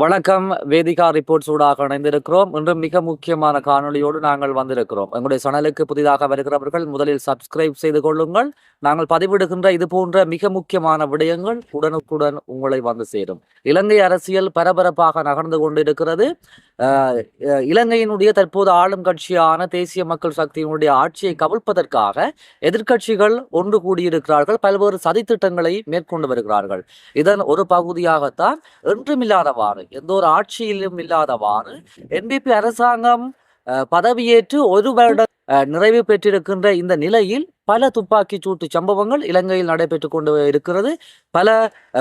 வணக்கம். வேதிகா ரிப்போர்ட்ஸ் ஊடாக இணைந்திருக்கிறோம். இன்று மிக முக்கியமான காணொளியோடு நாங்கள் வந்திருக்கிறோம். எங்களுடைய சேனலுக்கு புதிதாக வருகிறவர்கள் முதலில் சப்ஸ்கிரைப் செய்து கொள்ளுங்கள். நாங்கள் பதிவிடுகின்ற இது போன்ற மிக முக்கியமான விடயங்கள் உடனுக்குடன் உங்களை வந்து சேரும். இலங்கை அரசியல் பரபரப்பாக நகர்ந்து கொண்டிருக்கிறது. இலங்கையினுடைய தற்போது ஆளும் கட்சியான தேசிய மக்கள் சக்தியினுடைய ஆட்சியை கவிழ்ப்பதற்காக எதிர்க்கட்சிகள் ஒன்று கூடியிருக்கிறார்கள். பல்வேறு சதித்திட்டங்களை மேற்கொண்டு வருகிறார்கள். இதன் ஒரு பகுதியாகத்தான் என்றுமில்லாதவாறு எந்த ஒரு ஆட்சியிலும் இல்லாதவாறு என்பிபி அரசாங்கம் அஹ், பதவியேற்று ஒரு வருடம் அஹ், நிறைவு பெற்றிருக்கின்ற இந்த நிலையில் பல துப்பாக்கிச் சூட்டு சம்பவங்கள் இலங்கையில் நடைபெற்று கொண்டு இருக்கிறது. பல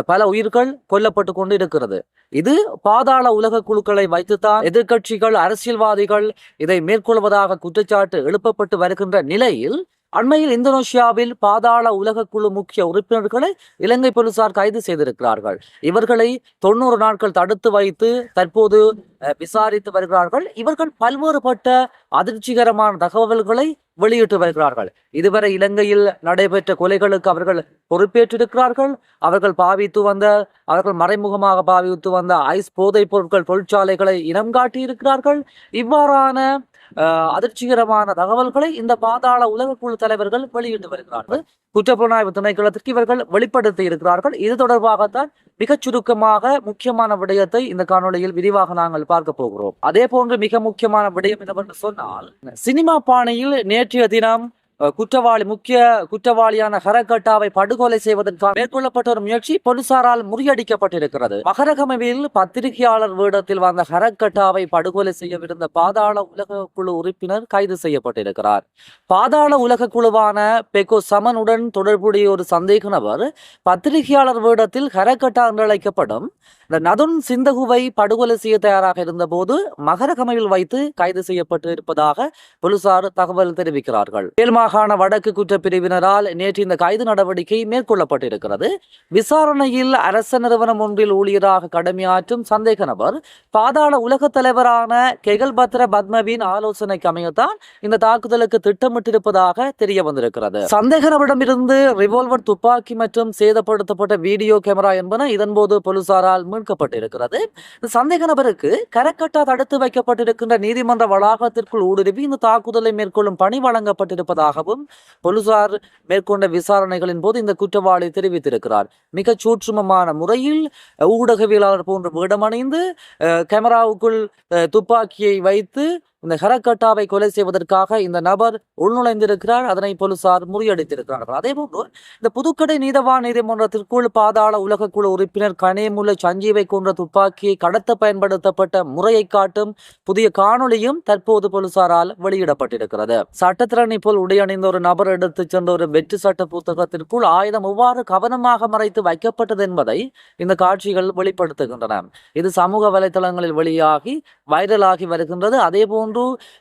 பல உயிர்கள் கொல்லப்பட்டு கொண்டு இருக்கிறது. இது பாதாள உலக குழுக்களை வைத்துத்தான் எதிர்க்கட்சிகள் அரசியல்வாதிகள் இதை மேற்கொள்வதாக குற்றச்சாட்டு எழுப்பப்பட்டு வருகின்ற நிலையில் அண்மையில் இந்தோனேஷியாவில் பாதாள உலக குழு முக்கிய உறுப்பினர்களை இலங்கை போலீசார் கைது செய்திருக்கிறார்கள். இவர்களை தொண்ணூறு நாட்கள் தடுத்து வைத்து தற்போது அஹ், விசாரித்து வருகிறார்கள். இவர்கள் பல்வேறுபட்ட அதிர்ச்சிகரமான தகவல்களை வெளியிட்டு வருகிறார்கள். இதுவரை இலங்கையில் நடைபெற்ற கொலைகளுக்கு அவர்கள் பொறுப்பேற்றிருக்கிறார்கள். அவர்கள் பாவித்து வந்த அவர்கள் மறைமுகமாக பாவித்து வந்த ஐஸ் போதைப் பொருட்கள் தொழிற்சாலைகளை இனம் காட்டியிருக்கிறார்கள். இவ்வாறான அதிர்ச்சிகரமான தகவல்களை இந்த பாதாள உலக குழு தலைவர்கள் வெளியிட்டு வருகிறார்கள். குற்றப்புலனாய்வு திணைக்களத்திற்கு இவர்கள் வெளிப்படுத்தி இருக்கிறார்கள். இது தொடர்பாகத்தான் மிகச் சுருக்கமாக முக்கியமான விடயத்தை இந்த காணொளியில் விரிவாக நாங்கள் பார்க்க போகிறோம். அதே போன்று மிக முக்கியமான விடயம் என்னவென்று சொன்னால் சினிமா பாணியில் நேற்றைய தினம் குற்றவாளி முக்கிய குற்றவாளியான ஹரகட்டாவை படுகொலை செய்வதற்காக மேற்கொள்ளப்பட்ட ஒரு முயற்சி போலீசாரால் முறியடிக்கப்பட்டிருக்கிறது. மகரகமவில் பத்திரிகையாளர் வேடத்தில் வந்த ஹரகட்டாவை படுகொலை செய்யவிருந்த பாதாள உலக குழு உறுப்பினர் கைது செய்யப்பட்டிருக்கிறார். பாதாள உலக குழுவான பெகோ சமனுடன் தொடர்புடைய ஒரு சந்தேக நபர் பத்திரிகையாளர் வேடத்தில் ஹரகட்டா என்று அழைக்கப்படும் இந்த நதுன் சிந்தகுவை படுகொலை செய்ய தயாராக இருந்தபோது மகரகமையில் வைத்து கைது செய்யப்பட்டு இருப்பதாக போலீசார் தகவல் தெரிவிக்கிறார்கள். மாகாண வடக்கு குற்றப்பிரிவினரால் நேற்று இந்த கைது நடவடிக்கை மேற்கொள்ளப்பட்டிருக்கிறது. விசாரணையில் அரச நிறுவனம் ஒன்றில் ஊழியராக கடமையாற்றும் சந்தேக நபர் பாதாள உலக தலைவரான கெகல்பத்ர பத்மவின் ஆலோசனைக்கு அமையத்தான் இந்த தாக்குதலுக்கு திட்டமிட்டிருப்பதாக தெரிய வந்திருக்கிறது. சந்தேக நபரிடமிருந்து ரிவால்வர் துப்பாக்கி மற்றும் சேதப்படுத்தப்பட்ட வீடியோ கேமரா என்பன இதன்போது போலீசாரால் மீட்கப்பட்டிருக்கிறது. சந்தேக நபருக்கு கரக்கட்டா தடுத்து வைக்கப்பட்டிருக்கின்ற நீதிமன்ற வளாகத்திற்குள் ஊடுருவி இந்த தாக்குதலை மேற்கொள்ளும் பணி வழங்கப்பட்டிருப்பதாக வழங்கப்பட்டிருப்பதாகவும் போலீசார் மேற்கொண்ட விசாரணைகளின் போது இந்த குற்றவாளி தெரிவித்திருக்கிறார். மிகச் சூற்றுமமான முறையில் ஊடகவியலாளர் போன்ற வேடமணிந்து கேமராவுக்குள் துப்பாக்கியை வைத்து இந்த ஹரக்கட்டாவை கொலை செய்வதற்காக இந்த நபர் உள்நுழைந்திருக்கிறார் அதனை போலீசார் முறியடித்திருக்கிறார்கள். அதே போன்று இந்த புதுக்கடை நீதவான் நீதிமன்றத்திற்குள் பாதாள உலக குழு உறுப்பினர் கனேமுல்ல சஞ்சீவை கொன்ற துப்பாக்கியை கடத்த பயன்படுத்தப்பட்ட முறையை காட்டும் புதிய காணொளியும் தற்போது போலீசாரால் வெளியிடப்பட்டிருக்கிறது. சட்டத்திறனை போல் உடையணிந்த ஒரு நபர் எடுத்து சென்ற ஒரு வெற்று சட்ட புத்தகத்திற்குள் ஆயுதம் எவ்வாறு கவனமாக மறைத்து வைக்கப்பட்டது என்பதை இந்த காட்சிகள் வெளிப்படுத்துகின்றன. இது சமூக வலைதளங்களில் வெளியாகி வைரலாகி வருகின்றது. அதே போன்று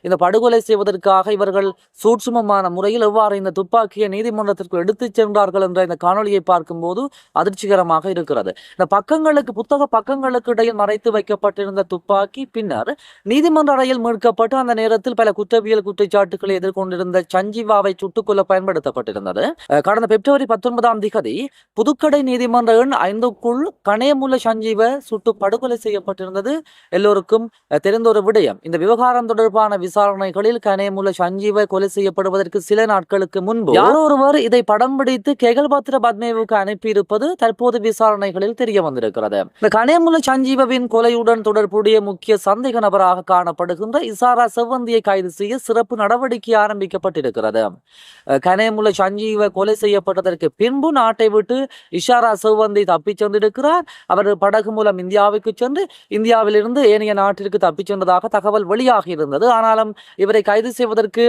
இந்த படுகொலை செய்வதற்காக இவர்கள் சூட்சுமமான முறையில் எவ்வாறு இந்த துப்பாக்கியை நீதிமன்றத்திற்கு எடுத்துச் சென்றார்கள் என்ற இந்த காணொளியை பார்க்கும்போது அதிர்ச்சிகரமாக இருக்கிறது. இந்த பக்கங்களுக்கு புத்தக பக்கங்களுக்கு இடையில் மறைத்து வைக்கப்பட்டிருந்த துப்பாக்கி பின்னர் நீதிமன்ற அறையில் மீட்கப்பட்டு அந்த நேரத்தில் பல குற்றவியல் குற்றச்சாட்டுகளை எதிர்கொண்டிருந்த சஞ்சீவாவை சுட்டுக்கொள்ள பயன்படுத்தப்பட்டிருந்தது. கடந்த பிப்ரவரி பத்தொன்பதாம் திகதி புதுக்கடை நீதிமன்ற எண் ஐந்துக்குள் கணேமுல்ல சஞ்சீவ சுட்டு படுகொலை செய்யப்பட்டிருந்தது. எல்லோருக்கும் தெரிந்த ஒரு விடயம். இந்த விவகாரம் தொடர்பான விசாரணைகளில் கனேமுல்ல சஞ்சீவ கொலை செய்யப்படுவதற்கு சில நாட்களுக்கு முன்பு யாரோ? ஒருவர் இதை படம் பிடித்து கெகல்பத்ர பத்மேவுக்கு அனுப்பியிருப்பது தற்போது விசாரணைகளில் தெரிய வந்திருக்கிறது. இந்த கனேமுல்ல சஞ்சீவவின் கொலையுடன் தொடர்புடைய முக்கிய சந்தேக நபராக காணப்படுகின்ற இசாரா செவ்வந்தியை கைது செய்ய சிறப்பு நடவடிக்கை ஆரம்பிக்கப்பட்டிருக்கிறது. அஹ், கனேமுல்ல சஞ்சீவ கொலை செய்யப்பட்டதற்கு பின்பு நாட்டை விட்டு இஷாரா செவ்வந்தி தப்பிச் சென்றிருக்கிறார். அவர் படகு மூலம் இந்தியாவுக்கு சென்று இந்தியாவிலிருந்து ஏனைய நாட்டிற்கு தப்பிச் சென்றதாக தகவல் வெளியாகி இருந்தது ஆனாலும் இவரை கைது செய்வதற்கு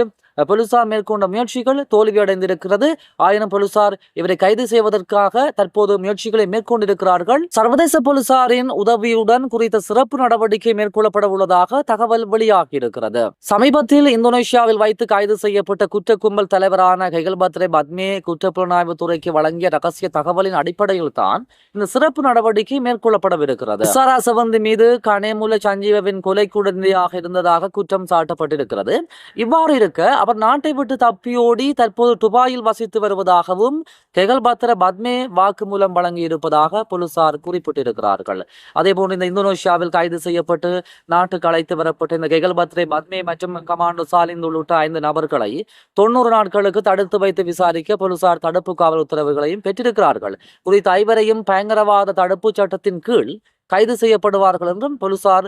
பொலிசார் மேற்கொண்ட முயற்சிகள் தோல்வியடைந்திருக்கிறது. ஆயினும் பொலிசார் இவரை கைது செய்வதற்காக தற்போது முயற்சிகளை மேற்கொண்டிருக்கிறார்கள். சர்வதேச போலீசாரின் உதவியுடன் குறித்த சிறப்பு நடவடிக்கை மேற்கொள்ளப்பட உள்ளதாக தகவல் வெளியாகி இருக்கிறது சமீபத்தில் இந்தோனேஷியாவில் வைத்து கைது செய்யப்பட்ட குற்ற கும்பல் தலைவரான கைகல்பத்ரே பத்மே குற்றப்புலனாய்வு துறைக்கு வழங்கிய ரகசிய தகவலின் அடிப்படையில் தான் இந்த சிறப்பு நடவடிக்கை மேற்கொள்ளப்படவிருக்கிறது. சாரா செவந்தி மீது கனேமுல சஞ்சீவவின் கொலை குழந்தையாக இருந்ததாக குற்றம் சாட்டப்பட்டிருக்கிறது. இவ்வாறு இருக்க அவர் நாட்டை விட்டு தப்பியோடி தற்போது துபாயில் வசித்து வருவதாகவும் கெகல்பத்ர பத்மே வாக்குமூலம் வழங்கியிருப்பதாக போலீசார் குறிப்பிட்டிருக்கிறார்கள். அதேபோன்று இந்த இந்தோனேஷியாவில் கைது செய்யப்பட்டு நாட்டுக்கு அழைத்து வரப்பட்ட இந்த கெகல் பத்ரே பத்மே மற்றும் கமாண்டோ சாலிந்த் உள்ளிட்ட ஐந்து நபர்களை தொண்ணூறு நாட்களுக்கு தடுத்து வைத்து விசாரிக்க போலீசார் தடுப்பு காவல் உத்தரவுகளையும் பெற்றிருக்கிறார்கள். குறித்த ஐவரையும் பயங்கரவாத தடுப்பு சட்டத்தின் கீழ் கைது செய்யப்படுவார்கள் என்றும் போலீசார்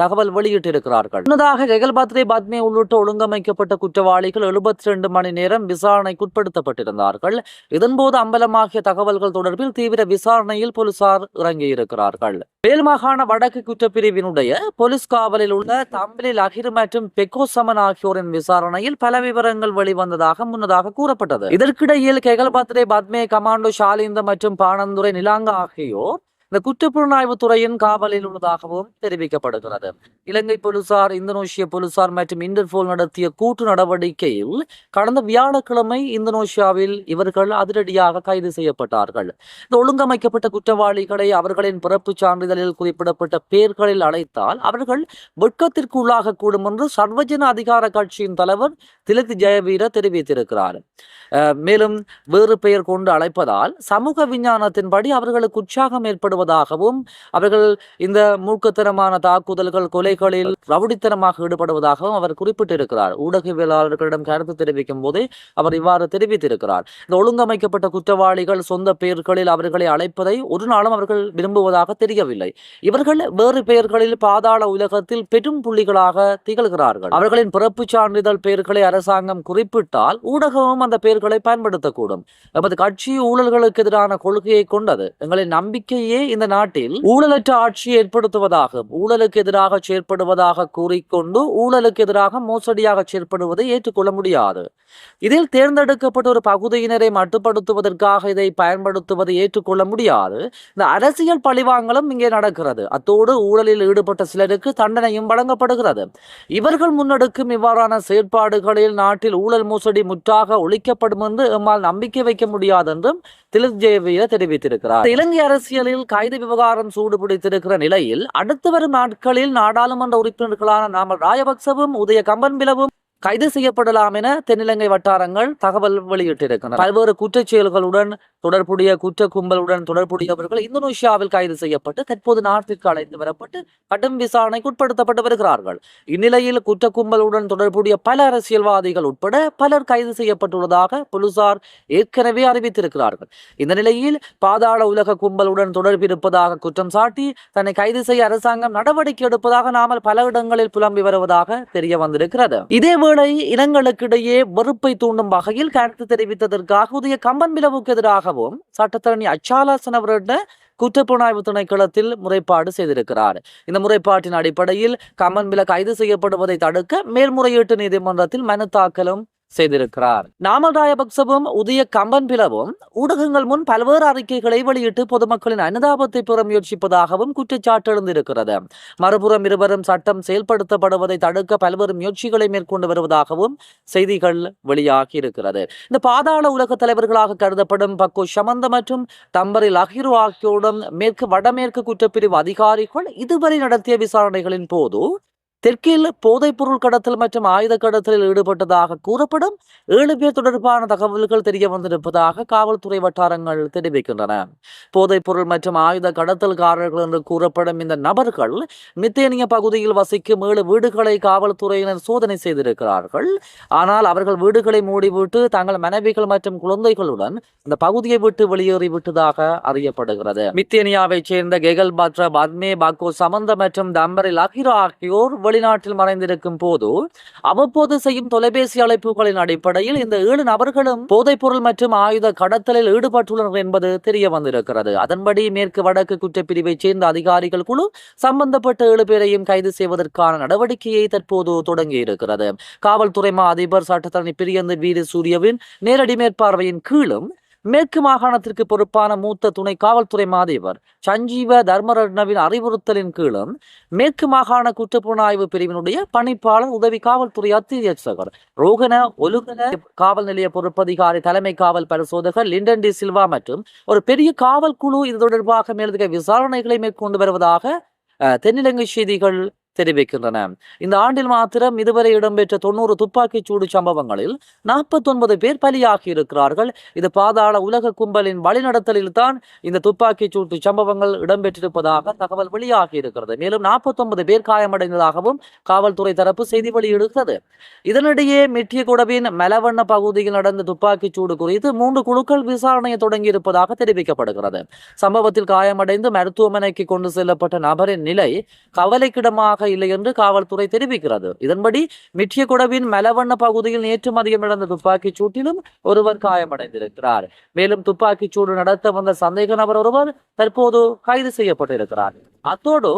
தகவல் வெளியிட்டிருக்கிறார்கள். முன்னதாக கெகல் பத்மே உள்ளிட்ட ஒழுங்கமைக்கப்பட்ட குற்றவாளிகள் எழுபத்தி ரெண்டு மணி நேரம் விசாரணைக்குட்படுத்தப்பட்டிருந்தார்கள் இதன்போது அம்பலமாகிய தகவல்கள் தொடர்பில் தீவிர விசாரணையில் போலீசார் இறங்கியிருக்கிறார்கள். மேல் மாகாண வடக்கு குற்றப்பிரிவினுடைய போலீஸ் காவலில் உள்ள தம்பிலில் அகிர் மற்றும் பெக்கோசமன் ஆகியோரின் விசாரணையில் பல விவரங்கள் வெளிவந்ததாக முன்னதாக கூறப்பட்டது. இதற்கிடையில் கெகல்பாத்ரே பத்மே கமாண்டோ ஷாலிந்த மற்றும் பானந்துரை நிலாங்க ஆகியோர் இந்த குற்றப்புலனாய்வு துறையின் காவலில் உள்ளதாகவும் தெரிவிக்கப்படுகிறது. இலங்கை போலீசார் இந்தோனேஷிய போலீசார் மற்றும் இன்டர்போல் நடத்திய கூட்டு நடவடிக்கையில் கடந்த வியாழக்கிழமை இந்தோனேஷியாவில் இவர்கள் அதிரடியாக கைது செய்யப்பட்டார்கள். இந்த ஒழுங்கமைக்கப்பட்ட குற்றவாளிகளை அவர்களின் பிறப்பு சான்றிதழில் குறிப்பிடப்பட்ட பெயர்களில் அழைத்தால் அவர்கள் வெட்கத்திற்கு உள்ளாகக்கூடும் என்று சர்வஜன அதிகார கட்சியின் தலைவர் திலக் ஜெயவீர தெரிவித்திருக்கிறார். மேலும் வேறு பெயர் கொண்டு அழைப்பதால் சமூக விஞ்ஞானத்தின்படி அவர்களுக்கு உற்சாகம் ஏற்படுவதாகவும் அவர்கள் இந்த மூர்க்கத்தனமான தாக்குதல்கள் கொலைகளில் ரவுடித்தனமாக ஈடுபடுவதாகவும் அவர் குறிப்பிட்டிருக்கிறார். ஊடகவியலாளர்களிடம் கருத்து தெரிவிக்கும் போதே அவர் இவ்வாறு தெரிவித்திருக்கிறார். இந்த ஒழுங்கமைக்கப்பட்ட குற்றவாளிகள் சொந்த பெயர்களில் அவர்களை அழைப்பதை ஒரு நாளும் அவர்கள் விரும்புவதாக தெரியவில்லை. இவர்கள் வேறு பெயர்களில் பாதாள உலகத்தில் பெரும் புள்ளிகளாக திகழ்கிறார்கள். அவர்களின் பிறப்புச் சான்றிதழ் பெயர்களை அரசாங்கம் குறிப்பிட்டால் ஊடகமும் அந்த பெயர்களை பயன்படுத்தக்கூடும். எமது கட்சி ஊழல்களுக்கு எதிரான கொள்கையை கொண்டது. எங்களின் நம்பிக்கையே இந்த நாட்டில் ஊழலற்ற ஆட்சியை ஏற்படுத்துவதாகும் ஊழலுக்கு எதிராக செயற்படுவதாக கூறிக்கொண்டு ஊழலுக்கு எதிராக மோசடியாக செயற்படுவதை ஏற்றுக்கொள்ள முடியாது. இதில் தேர்ந்தெடுக்கப்பட்ட ஒரு பகுதியினரை மட்டுப்படுத்துவதற்காக இதை பயன்படுத்துவதை ஏற்றுக்கொள்ள முடியாது. இந்த அரசியல் பழிவாங்கலும் இங்கே நடக்கிறது. அத்தோடு ஊழலில் ஈடுபட்ட சிலருக்கு தண்டனையும் வழங்கப்படுகிறது. இவர்கள் முன்னெடுக்கும் இவ்வாறான செயற்பாடுகளில் நாட்டில் ஊழல் மோசடி முற்றாக ஒழிக்கப்படும் என்று எம்மால் நம்பிக்கை வைக்க முடியாது என்றும் திலித் ஜெயவீர தெரிவித்திருக்கிறார். இலங்கை அரசியலில் கைது விவகாரம் சூடுபிடித்திருக்கிற நிலையில் அடுத்து வரும் நாட்களில் நாடாளுமன்ற உறுப்பினர்களான நாமல் ராஜபக்சவும் உதய கம்பன்பிலவும் கைது செய்யப்படலாம் என தென்னிலங்கை வட்டாரங்கள் தகவல் வெளியிட்டிருக்கின்றன. பல்வேறு குற்றச் செயல்களுடன் தொடர்புடைய குற்ற கும்பலுடன் தொடர்புடையவர்கள் இந்தோனேஷியாவில் கைது செய்யப்பட்டு தற்போது நாட்டிற்கு அழைத்து வரப்பட்டு கடும் விசாரணைக்கு உட்படுத்தப்பட்டு வருகிறார்கள். இந்நிலையில் குற்ற கும்பலுடன் தொடர்புடைய பல அரசியல்வாதிகள் உட்பட பலர் கைது செய்யப்பட்டுள்ளதாக போலீசார் ஏற்கனவே அறிவித்திருக்கிறார்கள். இந்த நிலையில் பாதாள உலக கும்பலுடன் தொடர்பிருப்பதாக குற்றம் சாட்டி தன்னை கைது செய்ய அரசாங்கம் நடவடிக்கை எடுப்பதாக நாமல் பல இடங்களில் புலம்பி வருவதாக தெரிய வந்திருக்கிறது இதேவேளை இனங்களுக்கிடையே வெறுப்பை தூண்டும் வகையில் கருத்து தெரிவித்ததற்காக உதய கம்பன் விளவுக்கு எதிராகவும் சட்டத்தரணி அச்சாலாசன் அவரிடம் குற்றப்புலனாய்வு திணைக்களத்தில் முறைப்பாடு செய்திருக்கிறார். இந்த முறைப்பாட்டின் அடிப்படையில் கம்பன்பில கைது செய்யப்படுவதை தடுக்க மேல்முறையீட்டு நீதிமன்றத்தில் மனு தாக்கலும் செய்திருக்கிறார். நாமல் ராயபக்சவும் உதய கம்பன் பிளவும் ஊடகங்கள் முன் பல்வேறு அறிக்கைகளை வெளியிட்டு பொதுமக்களின் அனுதாபத்தை பெற முயற்சிப்பதாகவும் குற்றச்சாட்டு எழுந்திருக்கிறது. மறுபுறம் இருவரும் சட்டம் செயல்படுத்தப்படுவதை தடுக்க பல்வேறு முயற்சிகளை மேற்கொண்டு வருவதாகவும் செய்திகள் வெளியாகி இருக்கிறது. இந்த பாதாள உலக தலைவர்களாக கருதப்படும் பக்கோ சமந்த மற்றும் தம்பரி லஹிரு ஆகியோரிடம் மேற்கு வடமேற்கு குற்றப்பிரிவு அதிகாரிகள் இதுவரை நடத்திய விசாரணைகளின் போது தெற்கில் போதைப்பொருள் கடத்தல் மற்றும் ஆயுத கடத்தலில் ஈடுபட்டதாக கூறப்படும் ஏழு பேர் தொடர்பான தகவல்கள் தெரிய வந்திருப்பதாக காவல்துறை வட்டாரங்கள் தெரிவிக்கின்றன. போதைப்பொருள் மற்றும் ஆயுத கடத்தல்காரர்கள் என்று கூறப்படும் இந்த நபர்கள் மித்தேனிய பகுதியில் வசிக்கும் ஏழு வீடுகளை காவல்துறையினர் சோதனை செய்திருக்கிறார்கள். ஆனால் அவர்கள் வீடுகளை மூடிவிட்டு தங்கள் மனைவிகள் மற்றும் குழந்தைகளுடன் இந்த பகுதியை விட்டு வெளியேறிவிட்டதாக அறியப்படுகிறது. மித்தேனியாவைச் சேர்ந்த கெகல் பாத்ரா பத்மே பாக்கோ சமந்த மற்றும் தம்பரில் அகிரா ஆகியோர் வெளிநாட்டில் மறைந்திருக்கும் போது அவ்வப்போது செய்யும் தொலைபேசி அழைப்புகளின் அடிப்படையில் இந்த ஏழு நபர்களும் போதைப்பொருள் மற்றும் ஆயுத கடத்தலில் ஈடுபட்டுள்ளனர் என்பது தெரிய வந்திருக்கிறது. அதன்படி மேற்கு வடக்கு குற்றப்பிரிவைச் சேர்ந்த அதிகாரிகள் குழு சம்பந்தப்பட்ட ஏழு பேரையும் கைது செய்வதற்கான நடவடிக்கையை தற்போது தொடங்கியிருக்கிறது. காவல்துறை மா அதிபர் சட்டத்தரணி பிரியந்த வீர சூரியவின் நேரடி மேற்பார்வையின் கீழும் மேற்கு மாகாணத்திற்கு பொறுப்பான மூத்த துணை காவல்துறை மாதேவர் சஞ்சீவ தர்மரட்னவின் அறிவுறுத்தலின் கீழும் மேற்கு மாகாண குற்றப்புலனாய்வு பிரிவினுடைய பணிப்பாளர் உதவி காவல்துறை அத்தியட்சகர் ரோகன ஒலுகன காவல் நிலைய பொறுப்பதிகாரி தலைமை காவல் பரிசோதகர் லிண்டன் டி சில்வா மற்றும் ஒரு பெரிய காவல் குழு இது தொடர்பாக மேலதிக விசாரணைகளை மேற்கொண்டு வருவதாக தென்னிலங்கை செய்திகள் தெரிவிக்கின்றன. இந்த ஆண்டில் மாத்திரம் இதுவரை இடம்பெற்ற தொண்ணூறு துப்பாக்கிச் சூடு சம்பவங்களில் நாற்பத்தொன்பது பேர் பலியாகி இருக்கிறார்கள். இது பாதாள உலக கும்பலின் வழிநடத்தலில் தான் இந்த துப்பாக்கிச் சூட்டு சம்பவங்கள் இடம்பெற்றிருப்பதாக தகவல் வெளியாகி இருக்கிறது. மேலும் நாற்பத்தொன்பது பேர் காயமடைந்ததாகவும் காவல்துறை தரப்பு செய்தி வெளியிடுகிறது. இதனிடையே மிட்டியகுடவின் மெலவண்ண பகுதியில் நடந்த துப்பாக்கிச் சூடு குறித்து மூன்று குழுக்கள் விசாரணையை தொடங்கி இருப்பதாக தெரிவிக்கப்படுகிறது. சம்பவத்தில் காயமடைந்து மருத்துவமனைக்கு கொண்டு செல்லப்பட்ட நபரின் நிலை கவலைக்கிடமாக இல்லை என்று காவல்துறை தெரிவிக்கிறது. இதன்படி மிட்டியகுடவின் மலவண்ண பகுதியில் நேற்று மதியம் நடந்த துப்பாக்கிச் சூட்டிலும் ஒருவர் காயமடைந்திருக்கிறார். மேலும் துப்பாக்கிச் சூடு நடத்த வந்த சந்தேக நபர் ஒருவர் தற்போது கைது செய்யப்பட்டிருக்கிறார். அத்தோடு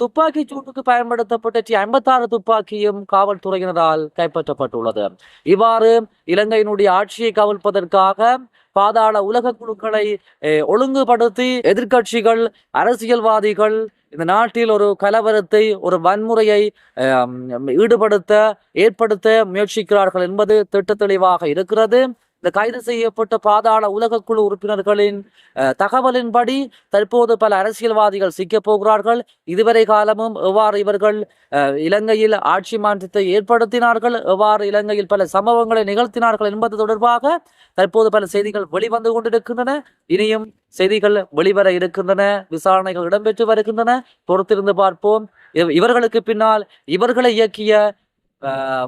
துப்பாக்கிச் சூட்டுக்கு பயன்படுத்தப்பட்ட டி ஐம்பத்தாறு துப்பாக்கியும் காவல்துறையினரால் கைப்பற்றப்பட்டுள்ளது. இவ்வாறு இலங்கையினுடைய ஆட்சியை கவிழ்ப்பதற்காக பாதாள உலக குழுக்களை ஒழுங்குபடுத்தி எதிர்க்கட்சிகள் அரசியல்வாதிகள் இந்த நாட்டில் ஒரு கலவரத்தை ஒரு வன்முறையை ஈடுபடுத்த ஏற்படுத்த முயற்சிக்கிறார்கள் என்பது திட்ட தெளிவாக இருக்கிறது. இந்த கைது செய்யப்பட்ட பாதாள உலக குழு உறுப்பினர்களின் தகவலின்படி தற்போது பல அரசியல்வாதிகள் சிக்கப் போகிறார்கள். இதுவரை காலமும் எவ்வாறு இவர்கள் இலங்கையில் ஆட்சி மாற்றத்தை ஏற்படுத்தினார்கள் எவ்வாறு இலங்கையில் பல சம்பவங்களை நிகழ்த்தினார்கள் என்பது தொடர்பாக தற்போது பல செய்திகள் வெளிவந்து கொண்டிருக்கின்றன. இனியும் செய்திகள் வெளிவர இருக்கின்றன விசாரணைகள் இடம்பெற்று வருகின்றன. பொறுத்திருந்து பார்ப்போம். இவர்களுக்கு பின்னால் இவர்களை இயக்கிய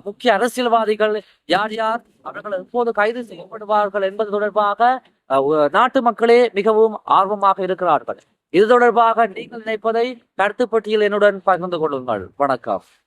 முக்கிய அரசியல்வாதிகள் யார் யார்? அவர்கள் எப்போது கைது செய்யப்படுவார்கள் என்பது தொடர்பாக நாட்டு மக்களே மிகவும் ஆர்வமாக இருக்கிறார்கள். இது தொடர்பாக நீங்கள் நினைப்பதை கருத்து பட்டியல் என்னுடன் பகிர்ந்து கொள்ளுங்கள். வணக்கம்.